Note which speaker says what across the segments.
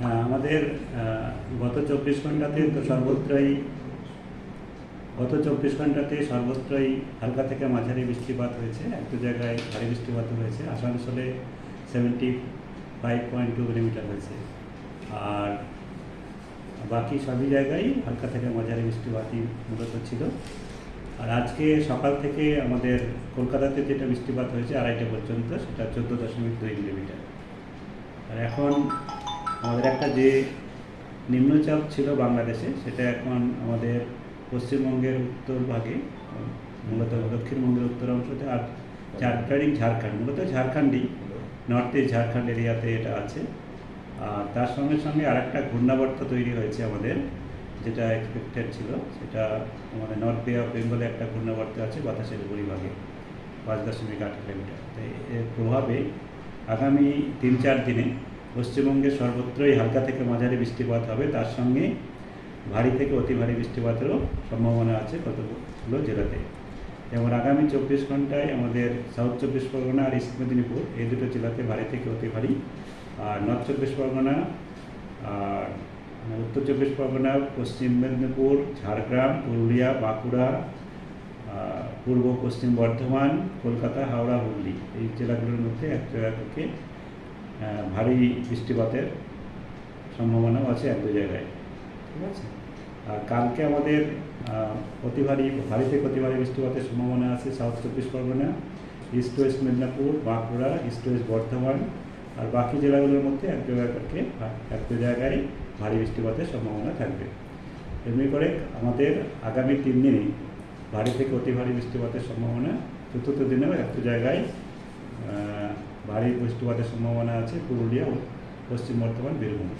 Speaker 1: হ্যাঁ, আমাদের গত চব্বিশ ঘন্টাতে তো সর্বত্রই গত চব্বিশ ঘন্টাতে সর্বত্রই হালকা থেকে মাঝারি বৃষ্টিপাত হয়েছে এক দু জায়গায় ভারী বৃষ্টিপাত হয়েছে আসানসোলে seventy five point two millimetre হয়েছে। আর বাকি সবই জায়গায় হালকা থেকে মাঝারি বৃষ্টিপাতই মূলত ছিল। আর আজকে সকাল থেকে আমাদের কলকাতাতে যেটা বৃষ্টিপাত হয়েছে আড়াইটা পর্যন্ত সেটা চোদ্দ দশমিক দুই মিলিমিটার আর এখন আমাদের একটা যে নিম্নচাপ ছিল বাংলাদেশে, সেটা এখন আমাদের পশ্চিমবঙ্গের উত্তর ভাগে মূলত দক্ষিণবঙ্গের উত্তর অংশতে আর ঝাড়খণ্ড ঝাড়খণ্ড, মূলত ঝাড়খণ্ডই নর্থ ইস্ট ঝাড়খণ্ড এরিয়াতে এটা আছে। আর তার সঙ্গে সঙ্গে আরেকটা ঘূর্ণাবর্ত তৈরি হয়েছে আমাদের, যেটা এক্সপেক্টেড ছিল, সেটা আমাদের নর্থ বে অফ বেঙ্গলে একটা ঘূর্ণাবর্ত আছে বাতাসের উপরিভাগে পাঁচ দশমিক আট কিলোমিটার। তো এর প্রভাবে আগামী তিন চার দিনে পশ্চিমবঙ্গের সর্বত্রই হালকা থেকে মাঝারি বৃষ্টিপাত হবে। তার সঙ্গে ভারী থেকে অতি ভারী বৃষ্টিপাতেরও সম্ভাবনা আছে কতগুলো জেলাতে। যেমন আগামী চব্বিশ ঘন্টায় আমাদের সাউথ চব্বিশ পরগনা আর ইস্ট মেদিনীপুর, এই দুটো জেলাতে ভারী থেকে অতি ভারী। আর নর্থ চব্বিশ পরগনা, আর উত্তর চব্বিশ পরগনা, পশ্চিম মেদিনীপুর, ঝাড়গ্রাম, পুরুলিয়া, বাঁকুড়া পূর্ব পশ্চিম বর্ধমান, কলকাতা, হাওড়া, হুগলি এই জেলাগুলোর মধ্যে এক জায়গা থেকে ভারী বৃষ্টিপাতের সম্ভাবনাও আছে এক দু জায়গায়। ঠিক আছে? আর কালকে আমাদের অতি ভারী ভারী থেকে অতি ভারী বৃষ্টিপাতের সম্ভাবনা আছে সাউথ চব্বিশ Pargana east west Medinipur, Bankura east west Bardhaman আর বাকি জেলাগুলোর মধ্যে এক জায়গায় এক দু জায়গায় ভারী বৃষ্টিপাতের সম্ভাবনা থাকবে। এমনি করে আমাদের আগামী তিন দিনে ভারী থেকে অতি ভারী বৃষ্টিপাতের সম্ভাবনা চতুর্থ দিনেও এক জায়গায় ভারী বৃষ্টিপাতের সম্ভাবনা আছে পুরুলিয়া ও পশ্চিম বর্ধমান বীরভূম।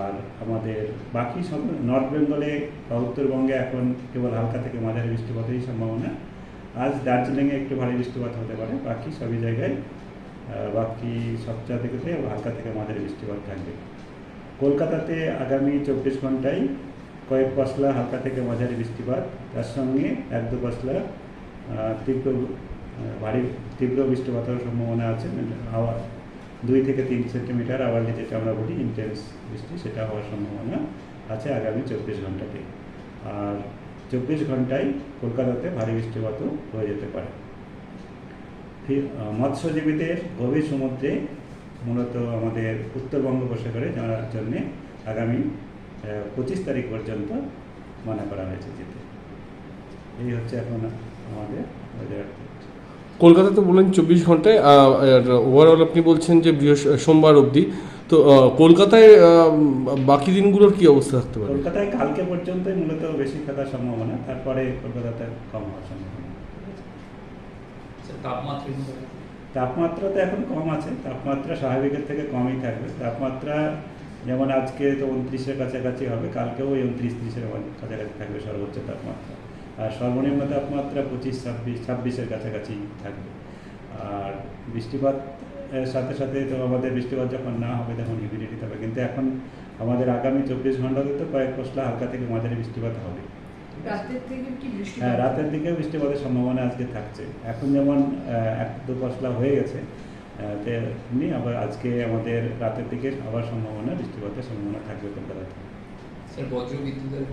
Speaker 1: আর আমাদের বাকি সব নর্থ বেঙ্গলে বা উত্তরবঙ্গে এখন কেবল হালকা থেকে মাঝারি বৃষ্টিপাতেরই সম্ভাবনা। আজ দার্জিলিংয়ে একটু ভারী বৃষ্টিপাত হতে পারে, বাকি সবই জায়গায় বাকি সব জায়গাতে হালকা থেকে মাঝারি বৃষ্টিপাত থাকবে। কলকাতাতে আগামী চব্বিশ ঘন্টায় কয়েক পশলা হালকা থেকে মাঝারি বৃষ্টিপাত, তার সঙ্গে এক দু পশলা তীব্র ভারী তীব্র বৃষ্টিপাতের সম্ভাবনা আছে। হাওয়া দুই থেকে তিন সেন্টিমিটার আওয়ারলি যেটা আমরা বলি ইন্টেন্স বৃষ্টি, সেটা হওয়ার সম্ভাবনা আছে আগামী চব্বিশ ঘন্টাতে। আর চব্বিশ ঘন্টায় কলকাতাতে ভারী বৃষ্টিপাতও হয়ে যেতে পারে। মৎস্যজীবীদের গভীর সমুদ্রে মূলত আমাদের উত্তর বঙ্গোপসাগরে যাওয়ার জন্যে আগামী পঁচিশ তারিখ পর্যন্ত মানা করা হয়েছে যেতে। এই হচ্ছে এখন আমাদের update।
Speaker 2: কলকাতাতে বললেন চব্বিশ ঘন্টায় ওভারঅল আপনি বলছেন যে সোমবার অবধি। তো কলকাতায় বাকি দিনগুলোর কি অবস্থা থাকতে পারে?
Speaker 1: কলকাতায় কালকে পর্যন্তই মূলত বেশি থাকার সম্ভাবনা তারপরে কলকাতাতে কম হওয়ার সম্ভাবনা।
Speaker 3: তাপমাত্রা
Speaker 1: তাপমাত্রা তো এখন কম আছে তাপমাত্রা স্বাভাবিকের থেকে কমই থাকবে। তাপমাত্রা যেমন আজকে তো উনত্রিশের কাছাকাছি হবে কালকেও ওই উনত্রিশ ত্রিশের কাছাকাছি থাকবে সর্বোচ্চ তাপমাত্রা। আর সর্বনিম্ন তাপমাত্রা পঁচিশ ছাব্বিশ ছাব্বিশের কাছাকাছি থাকবে। আর বৃষ্টিপাত সাথে সাথে তো আমাদের বৃষ্টিপাত যখন না হবে তখন হিউমিডিটি থাকবে। কিন্তু এখন আমাদের আগামী চব্বিশ ঘন্টাতে তো কয়েক পশলা হালকা থেকে মাঝারি বৃষ্টিপাত হবে।
Speaker 4: রাতের থেকে কি বৃষ্টি
Speaker 1: হ্যাঁ রাতের দিকে বৃষ্টিপাতের সম্ভাবনা আজকে থাকছে। এখন যেমন এক দু পশলা হয়ে গেছে তেমনি আবার আজকে আমাদের রাতের দিকে আবার সম্ভাবনা বৃষ্টিপাতের সম্ভাবনা থাকবে কলকাতাতে।
Speaker 3: স্যার বজ্র বিদ্যুতের